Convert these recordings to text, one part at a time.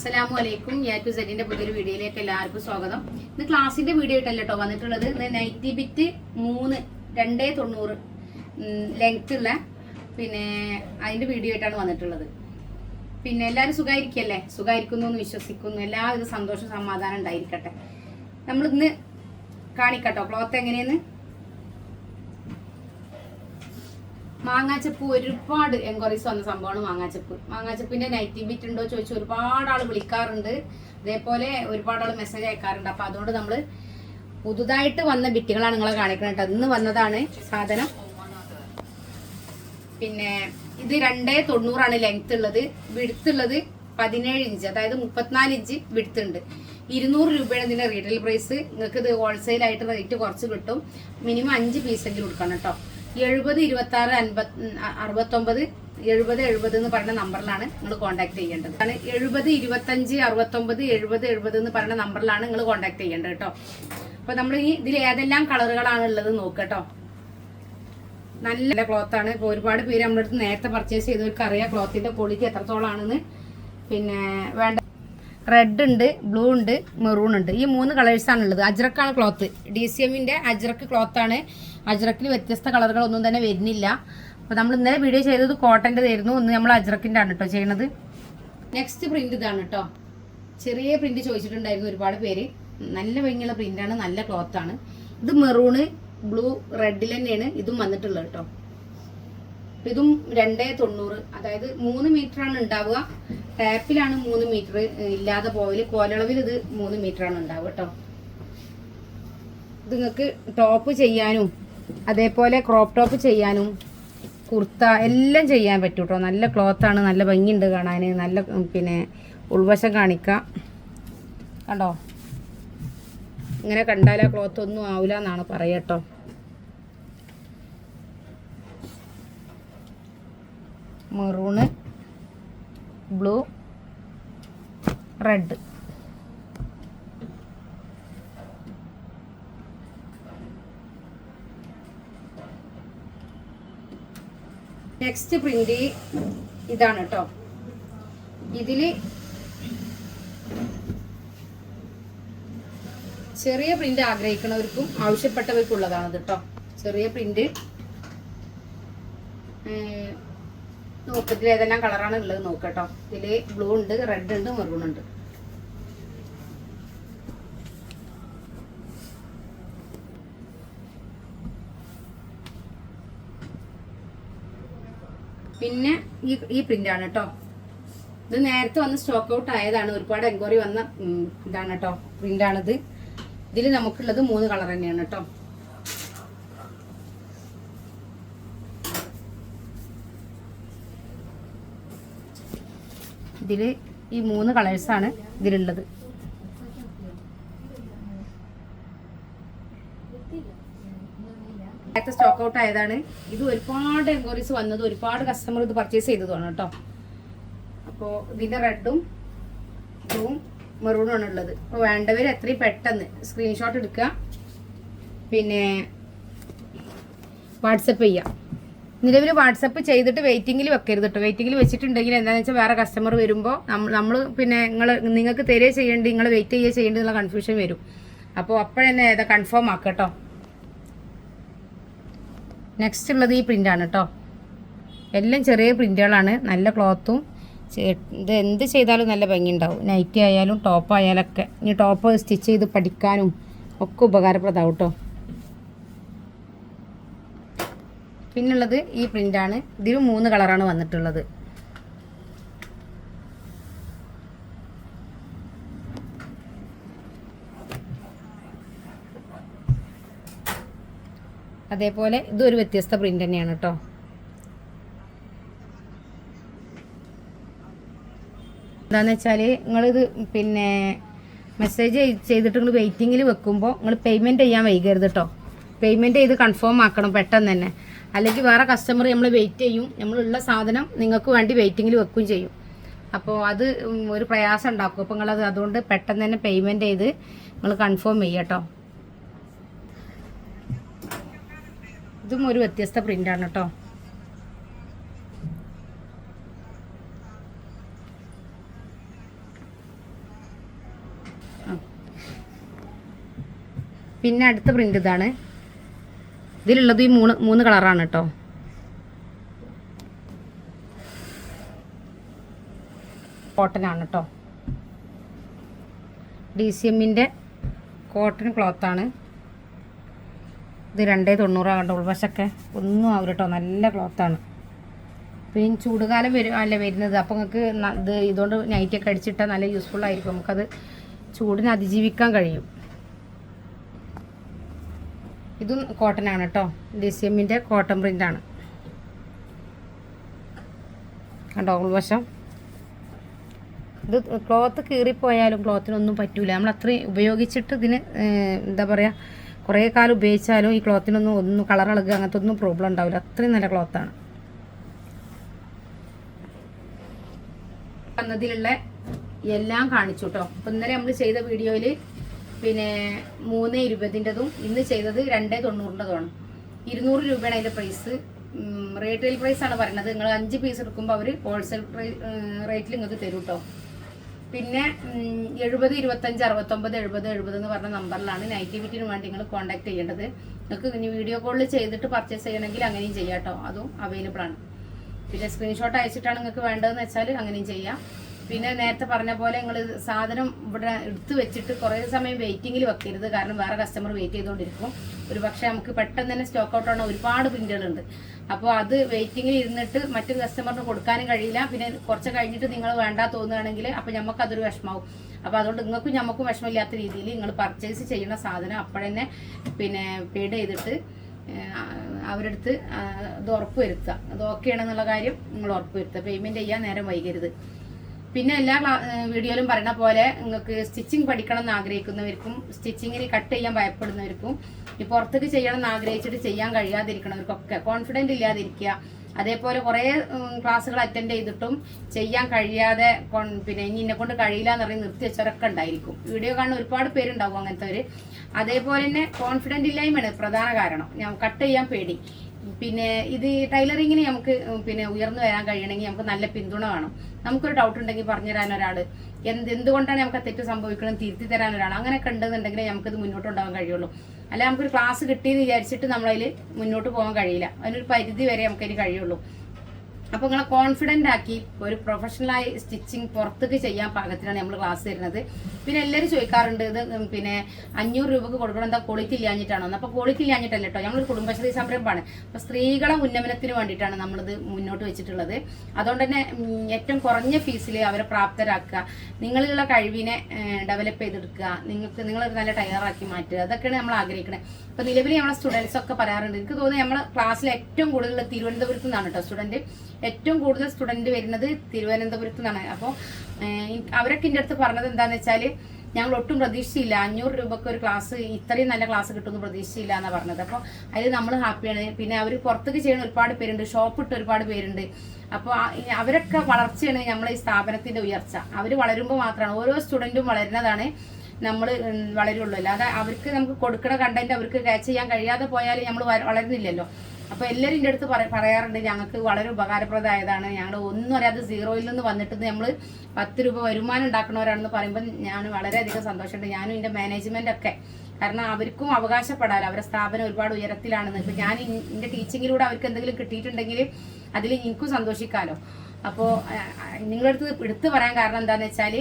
അസ്സലാമു അലൈക്കും ഞാൻ ടു സെറ്റിന്റെ പുതിയൊരു വീഡിയോയിലേക്ക് എല്ലാവർക്കും സ്വാഗതം. ഇന്ന് ക്ലാസിന്റെ വീഡിയോ ആയിട്ടല്ല കേട്ടോ വന്നിട്ടുള്ളത്. നൈറ്റി ബിറ്റ് മൂന്ന് രണ്ടേ തൊണ്ണൂറ് ലെങ്ത് ഉള്ള പിന്നെ അതിന്റെ വീഡിയോ ആയിട്ടാണ് വന്നിട്ടുള്ളത്. പിന്നെ എല്ലാവരും സുഖമായിരിക്കല്ലേ സുഖമായിരിക്കുന്നു എന്ന് വിശ്വസിക്കുന്നു. എല്ലാവിധ സന്തോഷം സമാധാനം ഉണ്ടായിരിക്കട്ടെ. നമ്മൾ ഇന്ന് കാണിക്കട്ടോ. ക്ലോത്ത് എങ്ങനെയെന്ന്? മാങ്ങാച്ചപ്പ് ഒരുപാട് എൻക്വയറീസ് വന്ന സംഭവമാണ് മാങ്ങാച്ചപ്പ്. മാങ്ങാച്ചപ്പിന്റെ നൈറ്റി ബിറ്റ് ഉണ്ടോ ചോദിച്ചു ഒരുപാട് ആൾ വിളിക്കാറുണ്ട്. അതേപോലെ ഒരുപാട് ആൾ മെസ്സേജ് അയക്കാറുണ്ട്. അപ്പൊ അതുകൊണ്ട് നമ്മൾ പുതുതായിട്ട് വന്ന ബിറ്റുകളാണ് നിങ്ങളെ കാണിക്കുന്നത് കേട്ടോ ഇന്ന് വന്നതാണ് സാധനം. പിന്നെ ഇത് രണ്ടേ തൊണ്ണൂറാണ് ലെങ്ത് ഉള്ളത്. വിടുത്ത് ഉള്ളത് പതിനേഴ് ഇഞ്ച് അതായത് മുപ്പത്തിനാല് ഇഞ്ച് വിടുത്ത് ഉണ്ട്. ഇരുന്നൂറ് രൂപയാണ് ഇതിന്റെ റീറ്റെയിൽ പ്രൈസ് നിങ്ങൾക്ക് ഇത് ഹോൾസെയിൽ ആയിട്ട് റേറ്റ് കുറച്ച് കിട്ടും. മിനിമം അഞ്ച് പീസെങ്കിലും കൊടുക്കണം കേട്ടോ എഴുപത് ഇരുപത്തി ആറ് അൻപത് അറുപത്തൊമ്പത് എഴുപത് എഴുപത് എന്ന് പറയുന്ന നമ്പറിലാണ് നിങ്ങൾ കോൺടാക്ട് ചെയ്യേണ്ടത്. ആണ് എഴുപത് ഇരുപത്തഞ്ച് അറുപത്തൊമ്പത് എഴുപത് എഴുപത് എന്ന് പറയുന്ന നമ്പറിലാണ് നിങ്ങൾ കോൺടാക്ട് ചെയ്യേണ്ടത് കേട്ടോ. അപ്പൊ നമ്മൾ ഈ ഇതിൽ ഏതെല്ലാം കളറുകളാണ് ഉള്ളത് നോക്കട്ടോ നല്ല ക്ലോത്ത് ആണ്. ഇപ്പൊ ഒരുപാട് പേര് നമ്മുടെ അടുത്ത് നേരത്തെ പർച്ചേസ് ചെയ്തവർക്ക് അറിയാം ക്ലോത്തിന്റെ ക്വാളിറ്റി എത്രത്തോളാണെന്ന്. പിന്നെ വേണ്ട റെഡ് ഉണ്ട് ബ്ലൂ ഉണ്ട് മെറൂൺ ഉണ്ട്. ഈ മൂന്ന് കളേഴ്സാണ് ഉള്ളത്. അജ്രക്കാണ് ക്ലോത്ത് ഡി സി എമ്മിന്റെ അജ്രക്ക് ക്ലോത്ത് ആണ്. അജ്രക്കിൽ വ്യത്യസ്ത കളറുകളൊന്നും തന്നെ വരുന്നില്ല. അപ്പോൾ നമ്മൾ ഇന്നലെ വീഡിയോ ചെയ്തത് കോട്ടന്റെതായിരുന്നു ഒന്ന് നമ്മൾ അജ്രക്കിന്റെ ആണ് കേട്ടോ ചെയ്യണത്. നെക്സ്റ്റ് പ്രിന്റ് ഇതാണ് കേട്ടോ ചെറിയ പ്രിന്റ് ചോദിച്ചിട്ടുണ്ടായിരുന്നു ഒരുപാട് പേര്. നല്ല ഭംഗിയുള്ള പ്രിന്റാണ് നല്ല ക്ലോത്ത് ആണ്. ഇത് മെറൂണ് ബ്ലൂ റെഡിൽ തന്നെയാണ് ഇതും വന്നിട്ടുള്ളത് കേട്ടോ ഇതും രണ്ടേ തൊണ്ണൂറ് അതായത് മൂന്ന് ആണ് ഉണ്ടാവുക. ടാപ്പിലാണ് മൂന്ന് മീറ്റർ ഇല്ലാതെ പോയിൽ കോലളവിൽ ഇത് മൂന്ന് മീറ്റർ ആണ് ഉണ്ടാവുക കേട്ടോ. ഇത് നിങ്ങൾക്ക് ടോപ്പ് ചെയ്യാനും അതേപോലെ ക്രോപ്പ് ടോപ്പ് ചെയ്യാനും കുർത്ത എല്ലാം ചെയ്യാൻ പറ്റും കേട്ടോ നല്ല ക്ലോത്ത് ആണ് നല്ല ഭംഗിയുണ്ട് കാണാൻ നല്ല പിന്നെ ഉൾവശം കാണിക്കാം. കണ്ടോ? ഇങ്ങനെ കണ്ടാലാ ക്ലോത്ത് ഒന്നും ആവില്ല എന്നാണ് പറയട്ടോ maroon. Blue red. Next print ഇതാണ് കേട്ടോ ഇതിൽ ചെറിയ പ്രിന്റ് ആഗ്രഹിക്കുന്നവർക്കും ആവശ്യപ്പെട്ടവർക്കുള്ളതാണ് കേട്ടോ ചെറിയ പ്രിന്റ്. നോക്കത്തിൽ ഏതെല്ലാം കളറാണ് ഉള്ളത് നോക്കട്ടോ. ഇതിൽ ബ്ലൂ ഉണ്ട് റെഡ് ഉണ്ട് മെറൂൺ ഉണ്ട്. പിന്നെ ഈ ഈ പ്രിന്റാണ് കേട്ടോ ഇത് നേരത്തെ വന്ന് സ്റ്റോക്ക് ഔട്ട് ആയതാണ്. ഒരുപാട് എൻക്വയറി വന്ന ഇതാണ് കേട്ടോ പ്രിന്റ് ആണിത്. ഇതിൽ നമുക്കുള്ളത് മൂന്ന് കളർ തന്നെയാണ് കേട്ടോ ഇതിൽ ഈ മൂന്ന് കളേഴ്സാണ് ഇതിലുള്ളത്. സ്റ്റോക്ക് ഔട്ട് ആയതാണ്. ഇത് ഒരുപാട് എൻക്വയറീസ് വന്നത് ഒരുപാട് കസ്റ്റമർ ഇത് പർച്ചേസ് ചെയ്തതാണ് കേട്ടോ. അപ്പോൾ ഇതിന്റെ റെഡും ബ്ലൂവും മെറൂണും ആണ് ഉള്ളത്. അപ്പോൾ വേണ്ടവർ എത്രയും പെട്ടെന്ന് സ്ക്രീൻഷോട്ട് എടുക്കുക. പിന്നെ വാട്സപ്പ് ചെയ്യാം. നിലവിൽ വാട്സപ്പ് ചെയ്തിട്ട് വെയിറ്റിംഗിൽ വെക്കരുത് കേട്ടോ വെയിറ്റിംഗിൽ വെച്ചിട്ടുണ്ടെങ്കിൽ എന്താണെന്ന് വെച്ചാൽ വേറെ കസ്റ്റമർ വരുമ്പോൾ നമ്മൾ പിന്നെ നിങ്ങൾ നിങ്ങൾക്ക് തരിക ചെയ്യേണ്ടി നിങ്ങൾ വെയിറ്റ് ചെയ്യുക ചെയ്യേണ്ടി എന്നുള്ള കൺഫ്യൂഷൻ വരും. അപ്പോൾ അപ്പോഴെന്നെ ഏതാ കൺഫേം ആക്കുക കേട്ടോ നെക്സ്റ്റ് ഉള്ളത് ഈ പ്രിന്റാണ് കേട്ടോ എല്ലാം ചെറിയ പ്രിന്റുകളാണ് നല്ല ക്ലോത്തും ഇത് എന്ത് ചെയ്താലും നല്ല ഭംഗി ഉണ്ടാവും. നൈറ്റി ആയാലും ടോപ്പ് ആയാലൊക്കെ. ഇനി ടോപ്പ് സ്റ്റിച്ച് ചെയ്ത് പഠിക്കാനും ഒക്കെ ഉപകാരപ്രദമാവും കേട്ടോ പിന്നുള്ളത് ഈ പ്രിന്റാണ് ഇതിൽ മൂന്ന് കളറാണ് വന്നിട്ടുള്ളത്. അതേപോലെ ഇതൊരു വ്യത്യസ്ത പ്രിന്റ് തന്നെയാണ് കേട്ടോ എന്താണെന്ന് വെച്ചാൽ നിങ്ങളിത് പിന്നെ മെസ്സേജ് ചെയ്തിട്ട് നിങ്ങൾ വെയിറ്റിങ്ങിൽ വെക്കുമ്പോൾ നിങ്ങൾ പേയ്മെന്റ് ചെയ്യാൻ വൈകരുത് കേട്ടോ പേയ്മെന്റ് ചെയ്ത് കൺഫേം ആക്കണം പെട്ടെന്ന് തന്നെ. അല്ലെങ്കിൽ വേറെ കസ്റ്റമർ നമ്മൾ വെയിറ്റ് ചെയ്യും. നമ്മളുള്ള സാധനം നിങ്ങൾക്ക് വേണ്ടി വെയിറ്റിങ്ങിൽ വെക്കുകയും ചെയ്യും. അപ്പോൾ അത് ഒരു പ്രയാസം ഉണ്ടാക്കും. അപ്പോൾ നിങ്ങളത് അതുകൊണ്ട് പെട്ടെന്ന് തന്നെ പേയ്മെന്റ് ചെയ്ത് നിങ്ങൾ കൺഫേം ചെയ്യട്ടോ ഇതും ഒരു വ്യത്യസ്ത പ്രിന്റാണ് കേട്ടോ. പിന്നെ അടുത്ത പ്രിന്റ് ഇതാണ്. ഇതിലുള്ളത് ഈ മൂന്ന് മൂന്ന് കളറാണ് കേട്ടോ. കോട്ടനാണ് കേട്ടോ. ഡി സി എമ്മിന്റെ കോട്ടൺ ക്ലോത്താണ് ഇത് രണ്ടേ തൊണ്ണൂറാകണ്ട ഉൾവശമൊക്കെ ഒന്നും ആവില്ല കേട്ടോ. നല്ല ക്ലോത്താണ് പിന്നെ ചൂടുകാലം വരും അല്ല വരുന്നത്. അപ്പോൾ നിങ്ങൾക്ക് ഇത് ഇതുകൊണ്ട് നൈറ്റൊക്കെ അടിച്ചിട്ടാൽ നല്ല യൂസ്ഫുൾ ആയിരിക്കും. നമുക്കത് ചൂടിനെ അതിജീവിക്കാൻ കഴിയും. ഇതും കോട്ടൺ ആണ് കേട്ടോ ഡി സി എമ്മിന്റെ കോട്ടൺ പ്രിന്റ് ആണ്. കണ്ടോ ഉൾവശം? ഇത് ക്ലോത്ത് കീറിപ്പോയാലും ക്ലോത്തിനൊന്നും പറ്റൂല. നമ്മൾ അത്രയും ഉപയോഗിച്ചിട്ട് ഇതിന് എന്താ പറയുക കുറേ കാലം ഉപയോഗിച്ചാലും ഈ ക്ലോത്തിനൊന്നും ഒന്നും കളർ ഇളകുക അങ്ങനത്തെ ഒന്നും പ്രോബ്ലം ഉണ്ടാവില്ല. അത്രയും നല്ല ക്ലോത്താണ് വന്നതിലുള്ള എല്ലാം കാണിച്ചു കേട്ടോ അപ്പം ഇന്നലെ നമ്മൾ ചെയ്ത വീഡിയോയിൽ പിന്നെ മൂന്ന് ഇരുപതിന്റെതും ഇന്ന് ചെയ്തത് രണ്ട് തൊണ്ണൂറിന്റെതുമാണ്. ഇരുന്നൂറ് രൂപയാണ് അതിന്റെ പ്രൈസ് റീറ്റെയിൽ പ്രൈസ് ആണ് പറയുന്നത്. നിങ്ങൾ അഞ്ച് പീസ് എടുക്കുമ്പോൾ അവർ ഹോൾസെയിൽ റേറ്റിൽ നിങ്ങൾക്ക് തരും കേട്ടോ പിന്നെ എഴുപത് ഇരുപത്തഞ്ച് അറുപത്തൊമ്പത് എഴുപത് എഴുപത് എന്ന് പറഞ്ഞ നമ്പറിലാണ് നൈറ്റിവിറ്റിന് വേണ്ടി നിങ്ങൾ കോൺടാക്ട് ചെയ്യേണ്ടത്. നിങ്ങൾക്ക് ഇനി വീഡിയോ കോളിൽ ചെയ്തിട്ട് പർച്ചേസ് ചെയ്യണമെങ്കിൽ അങ്ങനെയും ചെയ്യാം കേട്ടോ അതും അവൈലബിൾ ആണ്. പിന്നെ സ്ക്രീൻഷോട്ട് അയച്ചിട്ടാണ് നിങ്ങൾക്ക് വേണ്ടതെന്ന് വെച്ചാൽ അങ്ങനെയും ചെയ്യാം. പിന്നെ നേരത്തെ പറഞ്ഞ പോലെ നിങ്ങൾ സാധനം ഇവിടെ എടുത്തു വെച്ചിട്ട് കുറേ സമയം വെയിറ്റിങ്ങിൽ വെക്കരുത്. കാരണം വേറെ കസ്റ്റമർ വെയിറ്റ് ചെയ്തുകൊണ്ടിരിക്കും ഒരു പക്ഷേ നമുക്ക് പെട്ടെന്ന് തന്നെ സ്റ്റോക്ക് ഔട്ട് ആവുന്ന ഒരുപാട് പ്രിന്റുകളുണ്ട് അപ്പോൾ അത് വെയിറ്റിങ്ങിൽ ഇരുന്നിട്ട് മറ്റു കസ്റ്റമറിന് കൊടുക്കാനും കഴിയില്ല. പിന്നെ കുറച്ച് കഴിഞ്ഞിട്ട് നിങ്ങൾ വേണ്ട തോന്നുകയാണെങ്കിൽ അപ്പോൾ നമുക്ക് അതൊരു വിഷമാവും. അപ്പോൾ അതുകൊണ്ട് നിങ്ങൾക്കും നമുക്കും വിഷമമില്ലാത്ത രീതിയിൽ നിങ്ങൾ പർച്ചേസ് ചെയ്യുന്ന സാധനം അപ്പോഴന്നെ പിന്നെ പേഡ് ചെയ്തിട്ട് അവരെടുത്ത് അത് ഉറപ്പ് വരുത്തുക അത് ഓക്കെ ആണെന്നുള്ള കാര്യം നിങ്ങൾ ഉറപ്പ് വരുത്തുക പേയ്മെന്റ് ചെയ്യാൻ നേരം വൈകരുത്. പിന്നെ എല്ലാ വീഡിയോയിലും പറയുന്ന പോലെ നിങ്ങൾക്ക് സ്റ്റിച്ചിങ് പഠിക്കണം എന്ന് ആഗ്രഹിക്കുന്നവർക്കും സ്റ്റിച്ചിങ്ങിന് കട്ട് ചെയ്യാൻ ഭയപ്പെടുന്നവർക്കും ഈ പുറത്തേക്ക് ചെയ്യണം എന്ന് ആഗ്രഹിച്ചിട്ട് ചെയ്യാൻ കഴിയാതിരിക്കണവർക്കൊക്കെ കോൺഫിഡന്റ് ഇല്ലാതിരിക്കുക. അതേപോലെ കുറേ ക്ലാസ്സുകൾ അറ്റൻഡ് ചെയ്തിട്ടും ചെയ്യാൻ കഴിയാതെ പിന്നെ ഇനി എന്നെ കൊണ്ട് കഴിയില്ല എന്ന് പറഞ്ഞ് നിർത്തി വെച്ചവരൊക്കെ ഉണ്ടായിരിക്കും. വീഡിയോ കാണുന്ന ഒരുപാട് പേരുണ്ടാവും അങ്ങനത്തെ അതേപോലെ തന്നെ കോൺഫിഡന്റ് ഇല്ലായ്മയാണ് പ്രധാന കാരണം. ഞാൻ കട്ട് ചെയ്യാൻ പേടി. പിന്നെ ഇത് ടൈലറിങ്ങിന് നമുക്ക് പിന്നെ ഉയർന്നു വരാൻ കഴിയണമെങ്കിൽ നമുക്ക് നല്ല പിന്തുണ വേണം. നമുക്കൊരു ഡൗട്ട് ഉണ്ടെങ്കിൽ പറഞ്ഞു തരാൻ ഒരാൾ. എന്ത് എന്തുകൊണ്ടാണ് നമുക്ക് തെറ്റ് സംഭവിക്കണം തിരുത്തി തരാൻ ഒരാൾ. അങ്ങനെയൊക്കെ ഉണ്ടെന്നുണ്ടെങ്കിൽ നമുക്കിത് മുന്നോട്ട് ഉണ്ടാകാൻ കഴിയുള്ളൂ. അല്ല നമുക്കൊരു ക്ലാസ് കിട്ടിയെന്ന് വിചാരിച്ചിട്ട് നമ്മളതിൽ മുന്നോട്ട് പോകാൻ കഴിയില്ല. അതിനൊരു പരിധി വരെ നമുക്കതിന് കഴിയുള്ളൂ. അപ്പോൾ നിങ്ങളെ കോൺഫിഡന്റ് ആക്കി ഒരു പ്രൊഫഷണലായി സ്റ്റിച്ചിങ് പുറത്തേക്ക് ചെയ്യാൻ പാകത്തിനാണ് നമ്മൾ ക്ലാസ് തരുന്നത്. പിന്നെ എല്ലാവരും ചോദിക്കാറുണ്ട് ഇത് പിന്നെ അഞ്ഞൂറ് രൂപക്ക് കൊടുക്കണം എന്താ ക്വാളിറ്റി ഇല്ലാഞ്ഞിട്ടാണോ? അപ്പോൾ ക്വാളിറ്റി ഇല്ലാഞ്ഞിട്ടല്ല കേട്ടോ നമ്മളൊരു കുടുംബശ്രീ സംരംഭമാണ്. അപ്പോൾ സ്ത്രീകളെ ഉന്നമനത്തിന് വേണ്ടിയിട്ടാണ് നമ്മളിത് മുന്നോട്ട് വെച്ചിട്ടുള്ളത്. അതുകൊണ്ട് തന്നെ ഏറ്റവും കുറഞ്ഞ ഫീസിൽ അവരെ പ്രാപ്തരാക്കുക നിങ്ങളിലുള്ള കഴിവിനെ ഡെവലപ്പ് ചെയ്തെടുക്കുക നിങ്ങൾക്ക് നിങ്ങളൊരു നല്ല ടയറാക്കി മാറ്റുക അതൊക്കെയാണ് നമ്മൾ ആഗ്രഹിക്കുന്നത് അപ്പോൾ നിലവിൽ നമ്മളെ സ്റ്റുഡൻസ് ഒക്കെ പറയാറുണ്ട്. എനിക്ക് തോന്നുന്നു നമ്മളെ ക്ലാസ്സിൽ ഏറ്റവും കൂടുതൽ തിരുവനന്തപുരത്ത് നിന്നാണ് കേട്ടോ സ്റ്റുഡന്റ് ഏറ്റവും കൂടുതൽ സ്റ്റുഡന്റ് വരുന്നത് തിരുവനന്തപുരത്ത് നിന്നാണ്. അപ്പോൾ അവരൊക്കെ എന്റെ അടുത്ത് പറഞ്ഞത് എന്താണെന്ന് വെച്ചാൽ ഞങ്ങൾ ഒട്ടും പ്രതീക്ഷിച്ചില്ല. അഞ്ഞൂറ് രൂപക്ക് ഒരു ക്ലാസ് ഇത്രയും നല്ല ക്ലാസ് കിട്ടുമെന്ന് പ്രതീക്ഷിച്ചില്ല എന്നാണ് പറഞ്ഞത്. അപ്പോൾ അതിൽ നമ്മൾ ഹാപ്പിയാണ് പിന്നെ അവർ പുറത്തേക്ക് ചെയ്യുന്ന ഒരുപാട് പേരുണ്ട്. ഷോപ്പ് ഇട്ട് ഒരുപാട് പേരുണ്ട്. അപ്പോൾ അവരൊക്കെ വളർച്ചയാണ് നമ്മളെ ഈ സ്ഥാപനത്തിന്റെ ഉയർച്ച. അവർ വളരുമ്പോൾ മാത്രമാണ്. ഓരോ സ്റ്റുഡന്റും വളരുന്നതാണ് നമ്മൾ വളരുള്ളൂ. അല്ലാതെ അവർക്ക് നമുക്ക് കൊടുക്കണ കണ്ടന്റ് അവർക്ക് ക്യാച്ച് ചെയ്യാൻ കഴിയാതെ പോയാൽ നമ്മൾ വളരുന്നില്ലല്ലോ. അപ്പോൾ എല്ലാവരും എന്റെ അടുത്ത് പറയാറുണ്ട് ഞങ്ങൾക്ക് വളരെ ഉപകാരപ്രദമായതാണ്. ഞങ്ങൾ ഒന്നും അറിയാതെ സീറോയിൽ നിന്ന് വന്നിട്ട് നമ്മൾ പത്ത് രൂപ വരുമാനം ഉണ്ടാക്കുന്നവരാണെന്ന് പറയുമ്പോൾ ഞാൻ വളരെയധികം സന്തോഷമുണ്ട്. ഞാനും എന്റെ മാനേജ്മെന്റ് ഒക്കെ. കാരണം അവർക്കും അവകാശപ്പെടാലോ അവരുടെ സ്ഥാപനം ഒരുപാട് ഉയരത്തിലാണെന്ന്. ഇപ്പം ഞാൻ എന്റെ ടീച്ചിങ്ങിലൂടെ അവർക്ക് എന്തെങ്കിലും കിട്ടിയിട്ടുണ്ടെങ്കിൽ അതിൽ എനിക്കും സന്തോഷിക്കാമല്ലോ അപ്പോൾ നിങ്ങളടുത്ത് എടുത്തു പറയാൻ കാരണം എന്താണെന്ന് വെച്ചാൽ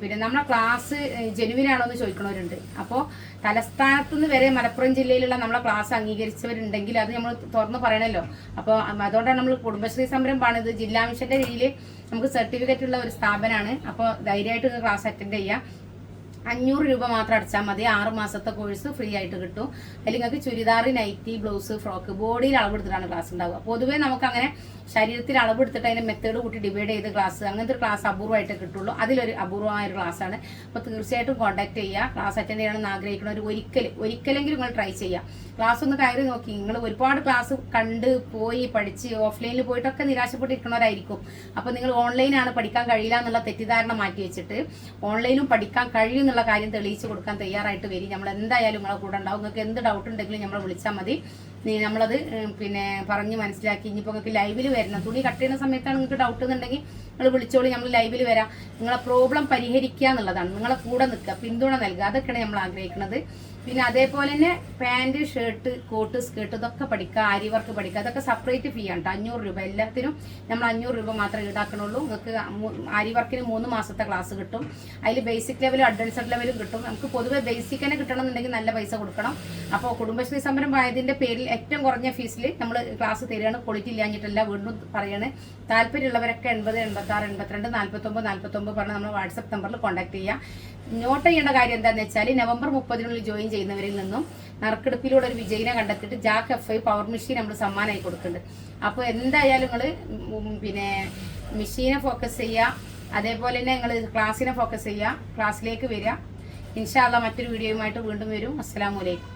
പിന്നെ നമ്മളെ ക്ലാസ് ജനുവിൻ ആണോ എന്ന് ചോദിക്കണവരുണ്ട്. അപ്പോൾ തലസ്ഥാനത്ത് നിന്ന് വരെ മലപ്പുറം ജില്ലയിലുള്ള നമ്മളെ ക്ലാസ് അംഗീകരിച്ചവരുണ്ടെങ്കിൽ അത് നമ്മൾ തുറന്ന് പറയണല്ലോ. അപ്പോൾ അതുകൊണ്ടാണ് നമ്മൾ കുടുംബശ്രീ സംരംഭമാണ് ഇത് ജില്ലാ മിഷന്റെ കീഴിൽ നമുക്ക് സർട്ടിഫിക്കറ്റ് ഉള്ള ഒരു സ്ഥാപനമാണ് അപ്പോൾ ധൈര്യമായിട്ട് ക്ലാസ് അറ്റൻഡ് ചെയ്യാം. അഞ്ഞൂറ് രൂപ മാത്രം അടച്ചാൽ മതി. ആറ് മാസത്തെ കോഴ്സ് ഫ്രീ ആയിട്ട് കിട്ടും. അതിൽ നിങ്ങൾക്ക് ചുരിദാർ നൈറ്റി ബ്ലൗസ് ഫ്രോക്ക് ബോഡിയിൽ അളവെടുത്തിട്ടാണ് ക്ലാസ് ഉണ്ടാവുക പൊതുവേ നമുക്ക് അങ്ങനെ ശരീരത്തിൽ അളവെടുത്തിട്ട് അതിന്റെ മെത്തേഡ് കൂട്ടി ഡിവൈഡ് ചെയ്ത് ക്ലാസ് അങ്ങനത്തെ ഒരു ക്ലാസ് അപൂർവമായിട്ട് കിട്ടുള്ളൂ. അതിലൊരു അപൂർവമായ ഒരു ക്ലാസ് ആണ്. അപ്പോൾ തീർച്ചയായിട്ടും കോൺടാക്ട് ചെയ്യുക ക്ലാസ് അറ്റൻഡ് ചെയ്യണമെന്ന് ആഗ്രഹിക്കുന്നവർ ഒരിക്കൽ ഒരിക്കലെങ്കിലും നിങ്ങൾ ട്രൈ ചെയ്യുക ക്ലാസ് ഒന്ന് കയറി നോക്കി. നിങ്ങൾ ഒരുപാട് ക്ലാസ് കണ്ട് പോയി പഠിച്ച് ഓഫ്ലൈനിൽ പോയിട്ടൊക്കെ നിരാശപ്പെട്ടിരിക്കുന്നവരായിരിക്കും. അപ്പോൾ നിങ്ങൾ ഓൺലൈനാണ് പഠിക്കാൻ കഴിയില്ല എന്നുള്ള തെറ്റിദ്ധാരണ മാറ്റി വെച്ചിട്ട് ഓൺലൈനും പഠിക്കാൻ കഴിയും എന്നുള്ള കാര്യം തെളിയിച്ചു കൊടുക്കാൻ തയ്യാറായിട്ട് വരും. നമ്മൾ എന്തായാലും നിങ്ങളെ കൂടെ ഉണ്ടാവും. നിങ്ങൾക്ക് എന്ത് ഡൗട്ട് ഉണ്ടെങ്കിലും നമ്മളെ വിളിച്ചാൽ മതി. നീ നമ്മളത് പിന്നെ പറഞ്ഞ് മനസ്സിലാക്കി. ഇനിയിപ്പോൾ നിങ്ങൾക്ക് ലൈവിൽ വരണം. തുണി കട്ട് ചെയ്യുന്ന സമയത്താണ് നിങ്ങൾക്ക് ഡൗട്ട് എന്നുണ്ടെങ്കിൽ നിങ്ങൾ വിളിച്ചോളി നമ്മൾ ലൈവിൽ വരാം. നിങ്ങളെ പ്രോബ്ലം പരിഹരിക്കുക എന്നുള്ളതാണ്. നിങ്ങളെ കൂടെ നിൽക്കുക. പിന്തുണ നൽകുക. അതൊക്കെയാണ് നമ്മൾ ആഗ്രഹിക്കുന്നത്. പിന്നെ അതേപോലെ തന്നെ പാന്റ് ഷർട്ട് കോട്ട് സ്കേർട്ട് ഇതൊക്കെ പഠിക്കുക ആരി വർക്ക് പഠിക്കുക. അതൊക്കെ സെപ്പറേറ്റ് ഫീ ആണ്. അഞ്ഞൂറ് രൂപ. എല്ലാത്തിനും നമ്മൾ അഞ്ഞൂറ് രൂപ മാത്രമേ ഈടാക്കണുള്ളൂ. നിങ്ങൾക്ക് ആരി വർക്കിന് മൂന്ന് മാസത്തെ ക്ലാസ് കിട്ടും. അതിൽ ബേസിക് ലെവലും അഡ്വാൻസ്ഡ് ലെവലും കിട്ടും. നമുക്ക് പൊതുവെ ബേസിക് തന്നെ കിട്ടണമെന്നുണ്ടെങ്കിൽ നല്ല പൈസ കൊടുക്കണം. അപ്പോൾ കുടുംബശ്രീ സംരംഭം ആയതിന്റെ പേരിൽ ഏറ്റവും കുറഞ്ഞ ഫീസിൽ നമ്മൾ ക്ലാസ് തരികയാണ്. ക്വാളിറ്റി ഇല്ലാഞ്ഞിട്ടല്ല വീണ്ടും പറയണേ. താല്പര്യമുള്ളവരൊക്കെ എൺപത് എൺപത്താറ് എൺപത്തിരണ്ട് നാൽപ്പത്തൊമ്പത് നാൽപ്പത്തൊമ്പത് പറഞ്ഞ് നമ്മൾ വാട്സപ്പ് നമ്പറിൽ കോൺടാക്ട് ചെയ്യുക നോട്ട് ചെയ്യേണ്ട കാര്യം എന്താണെന്ന് വെച്ചാൽ നവംബർ മുപ്പതിനുള്ളിൽ ജോയിൻ ചെയ്യുന്നവരിൽ നിന്നും നറുക്കെടുപ്പിലൂടെ ഒരു വിജയിനെ കണ്ടെത്തിയിട്ട് jack F I power machine നമ്മൾ സമ്മാനമായി കൊടുക്കുന്നുണ്ട്. അപ്പോൾ എന്തായാലും നിങ്ങൾ പിന്നെ മെഷീനെ ഫോക്കസ് ചെയ്യുക. അതേപോലെ തന്നെ നിങ്ങൾ ക്ലാസ്സിനെ ഫോക്കസ് ചെയ്യുക. ക്ലാസ്സിലേക്ക് വരിക. ഇൻഷാല്ല മറ്റൊരു വീഡിയോയുമായിട്ട് വീണ്ടും വരും. അസ്സാം അലൈക്കും.